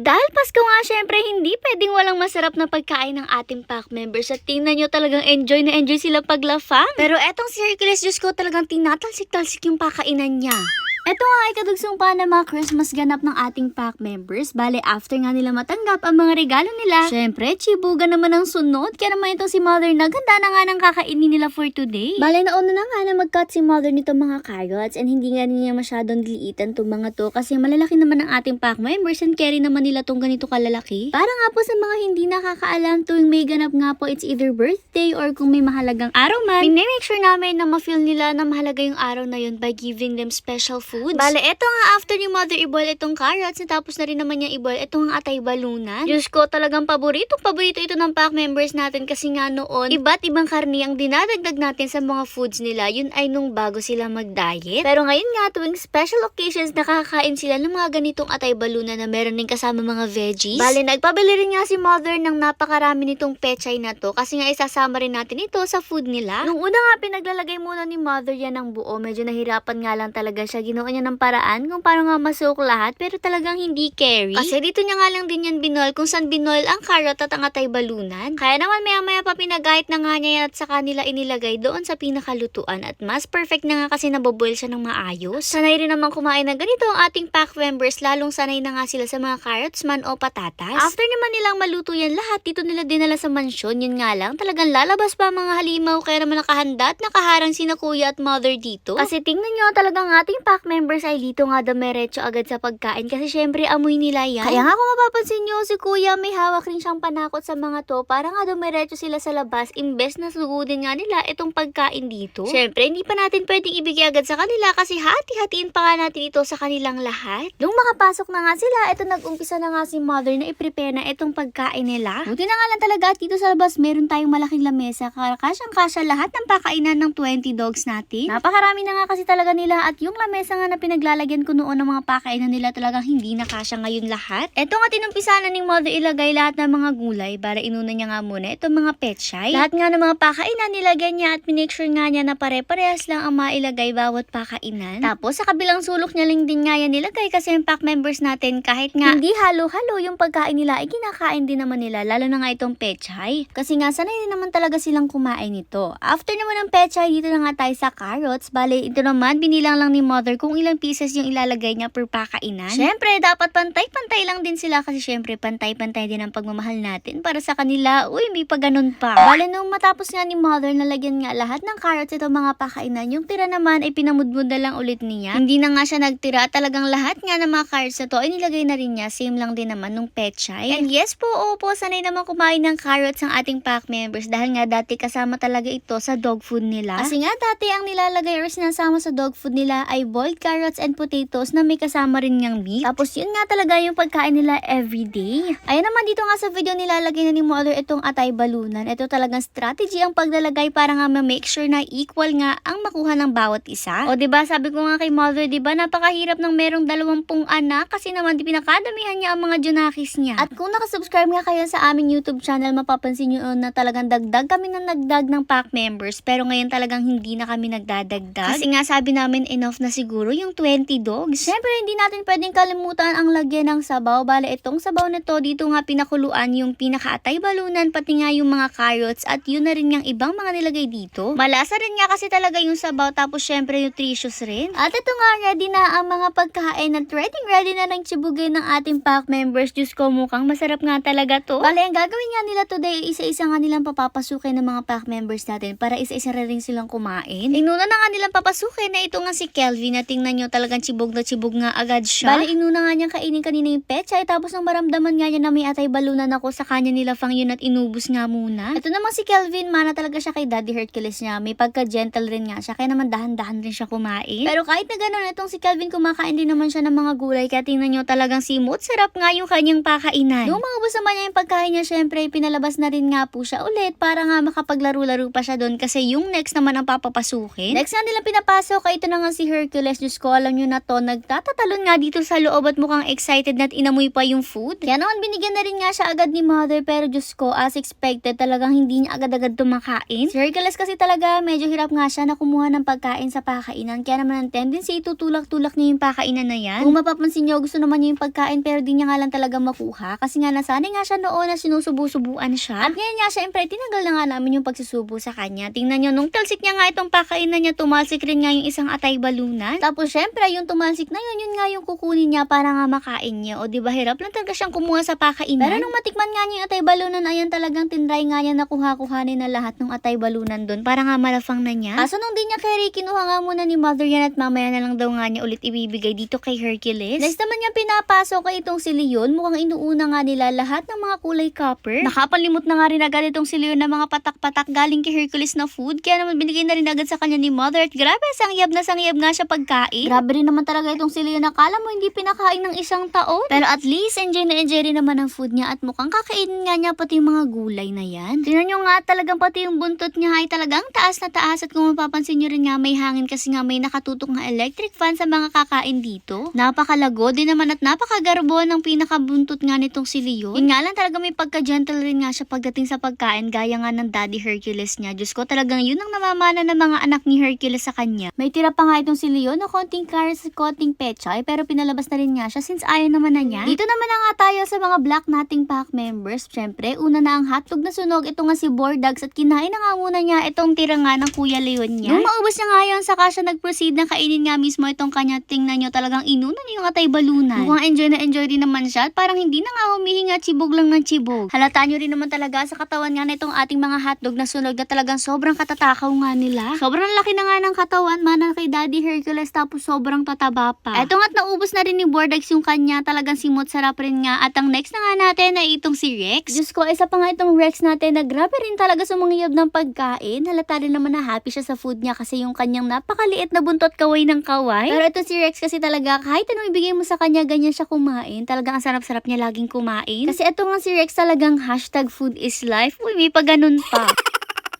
Dahil Pasko nga, syempre, hindi pwedeng walang masarap na pagkain ng ating pack members. At tingnan nyo talagang enjoy na enjoy sila paglafang. Pero etong Hercules, Diyos ko, talagang tinatalsik-talsik yung pakainan niya. Ito nga ay kadugsong pa ng mga Christmas ganap ng ating pack members. Bale, after nga nila matanggap ang mga regalo nila, syempre, chibuga naman ang sunod. Kaya naman itong si Mother naganda na nga ng kakainin nila for today. Bale, nauna na nga na mag-cut si Mother nito mga carrots and hindi nga niya masyadong diliitan itong mga to kasi malalaki naman ang ating pack members and carry naman nila tong ganito kalalaki. Para nga po sa mga hindi nakakaalam tuwing may ganap nga po, it's either birthday or kung may mahalagang araw man, make sure namin na ma-feel nila na mahalaga yung araw na yun by giving them special foods. Bale, eto nga after ni Mother i-boil itong carrots, natapos na rin naman niya i-boil itong atay balunan. Diyos ko, talagang paborito, paborito ito ng pack members natin kasi nga noon, iba't ibang karni ang dinadagdag natin sa mga foods nila. Yun ay nung bago sila mag-diet. Pero ngayon nga, tuwing special occasions, nakakain sila ng mga ganitong atay balunan na meron din kasama mga veggies. Bale, nagpabili rin nga si Mother ng napakarami nitong pechay na to kasi nga isasama rin natin ito sa food nila. Nung una nga, pinaglalagay muna ni Mother yan ng buo. Medyo nahirapan nga lang talaga siya. Ginawa niya ng paraan kung paano nga masuk lahat pero talagang hindi carry. Kasi dito niya nga lang din yan binol kung saan binol ang carrot at ang atay balunan. Kaya naman maya maya pa pinagahit na nga niya yan at sa kanila inilagay doon sa pinakalutuan at mas perfect na nga kasi naboboil siya ng maayos. Sanay rin naman kumain ng ganito ang ating pack members lalong sanay na nga sila sa mga carrots man o patatas. After naman nilang maluto yan lahat, dito nila dinala sa mansyon. Yun nga lang, talagang lalabas pa mga halimaw kaya naman nakahanda at nakaharang sina kuya at mother dito. Kasi tingnan nyo talagang ating pack members ay dito nga dumiretso agad sa pagkain kasi syempre amoy nila yan. Kaya nga kung mapapansin nyo, si kuya may hawak rin siyang panakot sa mga to para nga dumiretso sila sa labas imbes na sugudin nga nila itong pagkain dito. Syempre, hindi pa natin pwedeng ibigay agad sa kanila kasi hati-hatiin pa nga natin ito sa kanilang lahat. Nung makapasok na nga sila, ito nag-umpisa na nga si mother na i-prepare na itong pagkain nila. Buti na nga lang talaga at dito sa labas meron tayong malaking lamesa kaya kasyang-kasya lahat ng pakainan ng 20 dogs natin. Napakarami na nga kasi talaga nila at yung lamesa nga na pinaglalagyan ko noon ng mga pakainan nila talagang hindi na kasya ngayon lahat. Ito nga tinumpisa na ni mother ilagay lahat ng mga gulay para inuna niya nga muna itong mga pechay. Lahat nga ng mga pakainan nilagyan niya at minake sure nga niya na pare-parehas lang ang mailagay bawat pakainan. Tapos sa kabilang sulok niya lang din nga yan nilagay kasi yung pack members natin kahit nga hindi halo-halo yung pagkain nila ay kinakain din naman nila lalo na nga itong pechay. Kasi nga sanay din naman talaga silang kumain ito. After naman ng pechay dito na nga tayo sa carrots. Bale ito naman binilang lang ni mother kung ilang pieces yung ilalagay niya per pakainan. Syempre dapat pantay-pantay lang din sila kasi syempre pantay-pantay din ang pagmamahal natin para sa kanila. Uy may pa ganun pa. Bale nung matapos nga ni mother nalagyan nga lahat ng carrots ito mga pakainan. Yung tira naman ay pinamudmud na lang ulit niya. Hindi na nga siya nagtira. Talagang lahat nga ng mga carrots na to ay nilagay na rin niya. Same lang din naman nung pechay. And yes po, opo, sanay naman kumain ng carrots ang ating pack members dahil nga dati kasama talaga ito sa dog food nila. Kasi nga dati ang nilalagay or sinasama sa dog food nila ay boiled carrots and potatoes na may kasama rin niyang meat. Tapos yun nga talaga yung pagkain nila everyday. Ayan naman dito nga sa video nilalagay na ni mother itong atay balunan. Ito talagang strategy ang paglalagay para nga ma-make sure na equal nga ang makuha ng bawat isa. O ba sabi ko nga kay 'di ba napakahirap ng merong dalawampung anak kasi naman di pinakadamihan niya ang mga junakis niya. At kung nakasubscribe nga kayo sa aming YouTube channel, mapapansin niyo na talagang dagdag kami ng nagdag ng pack members pero ngayon talagang hindi na kami nagdadagdag. Kasi nga sabi namin enough na siguro yung 20 dogs. Siyempre hindi natin pwedeng kalimutan ang lagyan ng sabaw. Bale itong sabaw na to dito nga pinakuluan yung pinakaatay balunan pati nga yung mga carrots at yun na rin yung ibang mga nilagay dito. Malasa rin nga kasi talaga yung sabaw tapos syempre nutritious rin. At ito nga ready na ang mga pagkain at ready ready na ng chibugay ng ating pack members. Diyos ko mukhang masarap nga talaga to. Bale ang gagawin nga nila today isa-isa nga nilang papapasukin ng mga pack members natin para isa-isa rin silang kumain. Inuna na nga nilang papasukin na ito nga si Kelvin na tingnan nyo talagang chibog na chibog nga agad siya. Bale inuna nga niyang kainin kanina yung pechay tapos nang maramdaman nga niya na may atay balunan ako sa kanya nila fang yun at inubos nga muna. Ito naman si Kelvin, mana talaga siya kay Daddy Hercules niya. May pagka-gentle rin nga siya kaya naman dahan-dahan rin siya kumain. Pero kahit na ganun, itong si Kelvin kumakain din naman siya ng mga gulay kaya tingnan nyo talagang simot. Sarap nga yung kanyang pakainan. Nung mga bus naman niya yung pagkain niya, syempre pinalabas na rin nga po siya ulit para nga makapaglaro-laro pa siya doon kasi yung next naman ang papapasukin. Next nga nilang pinapasok ito na nga si Hercules. Diyos ko, alam nyo na to, nagtatatalon nga dito sa loob at mukhang excited na inamoy pa yung food. Kaya naman binigyan na rin nga siya agad ni mother pero Diyos ko, as expected, talagang hindi niya agad-agad tumakain. Si Hercules kasi talaga medyo hirap nga siya na kumuha ng pagkain sa pakainan. Kaya naman ang tendency, itutulak-tulak niya yung pakainan na yan. Kung mapapansin niyo, gusto naman niya yung pagkain pero di niya nga lang talaga makuha. Kasi nga nasanay nga siya noon na sinusubo-subuan siya. At ngayon nga, syempre, tinanggal na nga namin yung pagsusubo sa kanya. Tingnan niyo, nung talsik niya nga itong pakainan niya, tumalsik rin nga yung isang atay balunan. Tapos syempre, yung tumalsik na yun, yun nga yung kukunin niya para nga makain niya. O di ba hirap lang talaga siyang kumuha sa pakainan. Pero nung matikman nga niya yung atay balunan, ayan talagang tinry nga niya na kuha-kuhanin na lahat ng atay balunan doon para nga malafang na niya. Kaso nung di niya kay Ricky, kinuha nga muna ni mother yan at mamaya na lang daw nga niya ulit ibibigay dito kay Hercules. Next naman niya pinapasok kay itong si Leon, mukhang inuuna nga nila lahat ng mga kulay copper. Nakapalimot na nga rin agad itong si Leon ng mga patak-patak galing kay Hercules na food, kaya naman binigay na rin agad sa kanya ni mother at grabe, sangyab na sangyab nga siya pagkain. Grabe rin naman talaga itong si Leon, nakala mo hindi pinakain ng isang taon. Pero at least, enjoy na enjoy rin naman ang food niya at mukhang kakainin nga niya pati yung mga gulay na yan. Tingnan nyo nga talagang pati yung buntot niya ay talagang taas na taas at kung mapapansin nyo rin nga may hangin kasi nga may nakatutok na electric fan sa mga kakain dito. Napakalago din naman at napakagarbo ng pinakabuntot nga nitong si Leon. Yun nga lang talaga may pagka-gentle rin nga siya pagdating sa pagkain gaya nga ng daddy Hercules niya. Diyos ko talagang yun ang namamana ng mga anak ni Hercules sa kanya. May tira pa nga itong si Leon na konting at konting pechay pero pinalabas na rin nga siya since ayaw naman na niya. Dito naman na nga tayo sa mga black nating pack members. Siyempre, una na ang hotdog na sunog. Ito nga si Bordags at kinain na nga muna niya itong tira nga ng Kuya Leon niya. Nung maubos niya nga yun, saka siya nag-proceed na kainin nga mismo itong kanya. Tingnan nyo talagang inunan niya yung atay balunan. Mukhang enjoy na enjoy din naman siya at parang hindi na nga humihinga chibog lang ng chibog. Halata nyo rin naman talaga sa katawan nga na itong ating mga hotdog na sunog na talagang sobrang katatakaw nga nila. Sobrang laki na nga ng katawan mana kay Daddy Hercules tapos sobrang tataba pa. Eto nga't naubos na rin ni Bordex yung kanya talagang simot sarap rin nga at ang next na nga natin ay itong si Rex. Diyos ko, isa pa nga itong Rex natin na grabe rin talaga sumangiyab ng pagkain. Halata rin naman na happy siya sa food niya kasi yung kanyang napakaliit na buntot kaway ng kaway. Pero ito si Rex kasi talaga kahit anong ibigay mo sa kanya, ganyan siya kumain. Talagang ang sarap-sarap niya laging kumain. Kasi ito nga si Rex talagang hashtag food is life. Uy, may pa ganun pa.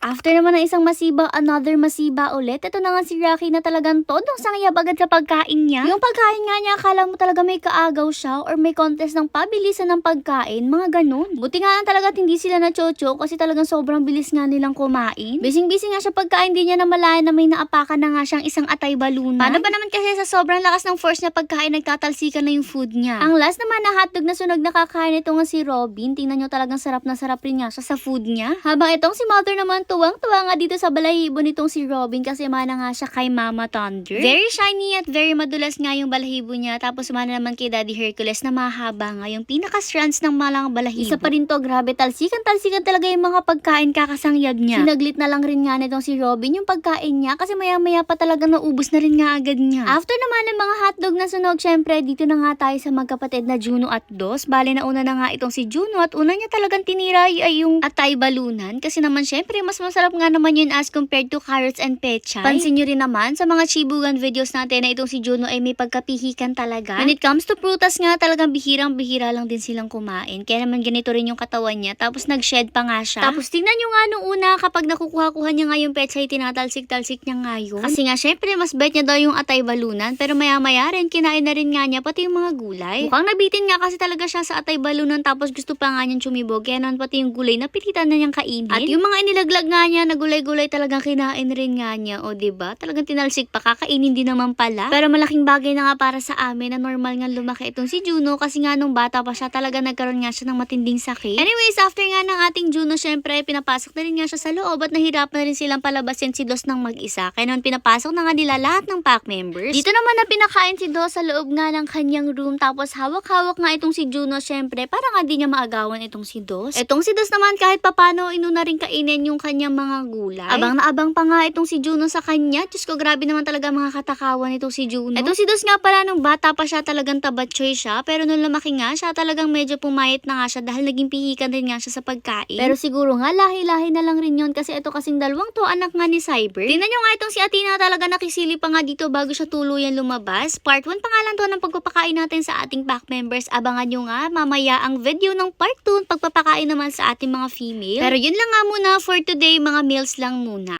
After naman ng isang masiba, another masiba ulit. Ito na nga si Rocky na talagang todong sangyab agad sa pagkain niya. Yung pagkain nga niya, akala mo talaga may kaagaw siya or may contest ng pabilisan ng pagkain, mga ganun. Buti nga talaga hindi sila na chocho kasi talagang sobrang bilis nga nilang kumain. Bising-busy nga siya pagkain, di niya na malayan na may naapakan na nga siyang isang atay balunan. Paano ba naman kasi sa sobrang lakas ng force niya pagkain, nagtatalsikan na yung food niya. Ang last naman na hotdog na sunog na kakain ito nga si Robin. Tingnan nyo talagang sarap na sarap rin nga siya sa food niya. Habang itong si Mother naman tuwang-tuwa nga dito sa balahibo nitong si Robin kasi mana nga siya kay Mama Thunder. Very shiny at very madulas nga yung balahibo niya. Tapos mana naman kay Daddy Hercules na mahaba nga yung pinaka-strands ng malang balahibo. Isa pa rin to, grabe talsikan-talsikan talaga yung mga pagkain kakasangyab niya. Sinaglit na lang rin nga nitong si Robin yung pagkain niya kasi maya-maya pa talaga naubos na rin nga agad niya. After naman ng mga hotdog na sunog, syempre dito na nga tayo sa magkapatid na Juno at Dos. Bale na una na nga itong si Juno at una niya talagang tinira ay yung atay balunan kasi naman syempre mas masarap nga naman yun as compared to carrots and pechay. Pansin nyo rin naman sa mga chibugan videos natin na itong si Juno ay may pagkapihikan talaga. When it comes to prutas nga talagang bihirang-bihira lang din silang kumain. Kaya naman ganito rin yung katawan niya. Tapos nag-shed pa nga siya. Tapos tingnan nyo nga nung una kapag nakukuha-kuha niya nga yung pechay, tinatalsik-talsik niya nga yun. Kasi nga syempre mas bet niya daw yung atay balunan. Pero maya-maya rin kinain na rin nga niya pati yung mga gulay. Mukhang nabitin nga kasi talaga siya sa atay balunan tapos gusto pa nga niyang chumibog. Kaya naman pati yung gulay napilitan na niyang kainin. At yung mga inilaglag nga niya na gulay-gulay talagang kinain rin nga niya. O ba diba? Talagang tinalsik pa. Kakainin din naman pala. Pero malaking bagay na nga para sa amin na normal nga lumaki itong si Juno kasi nga nung bata pa siya talaga nagkaroon nga siya ng matinding sakit. Anyways, after nga ng ating Juno, syempre pinapasok na rin nga siya sa loob at nahirap na rin silang palabasin si Dos ng mag-isa. Kaya naman pinapasok na nga nila lahat ng pack members. Dito naman na pinakain si Dos sa loob nga ng kanyang room tapos hawak-hawak nga itong si Juno syempre para nga di niya maagawan itong si Dos. Itong si Dos naman kahit papano inuna rin kainin yung kanyang mga gulay. Abang na abang pa nga itong si Juno sa kanya. Diyos ko, grabe naman talaga mga katakawan itong si Juno. Itong si Dos nga pala nung bata pa siya talagang tabatchoy siya. Pero nung lumaki nga siya talagang medyo pumayat na nga siya dahil naging pihikan rin nga siya sa pagkain. Pero siguro nga lahi-lahi na lang rin yun kasi ito kasing dalawang to anak nga ni Cyber. Tingnan nyo nga itong si Athena talaga nakisili pa nga dito bago siya tuluyan lumabas. Part 1 pa nga lang to ng pagpapakain natin sa ating pack members. Abangan nyo nga mamaya ang video ng part 2 pagpapakain naman sa ating mga female. Pero yun lang nga muna for today mga meals lang muna.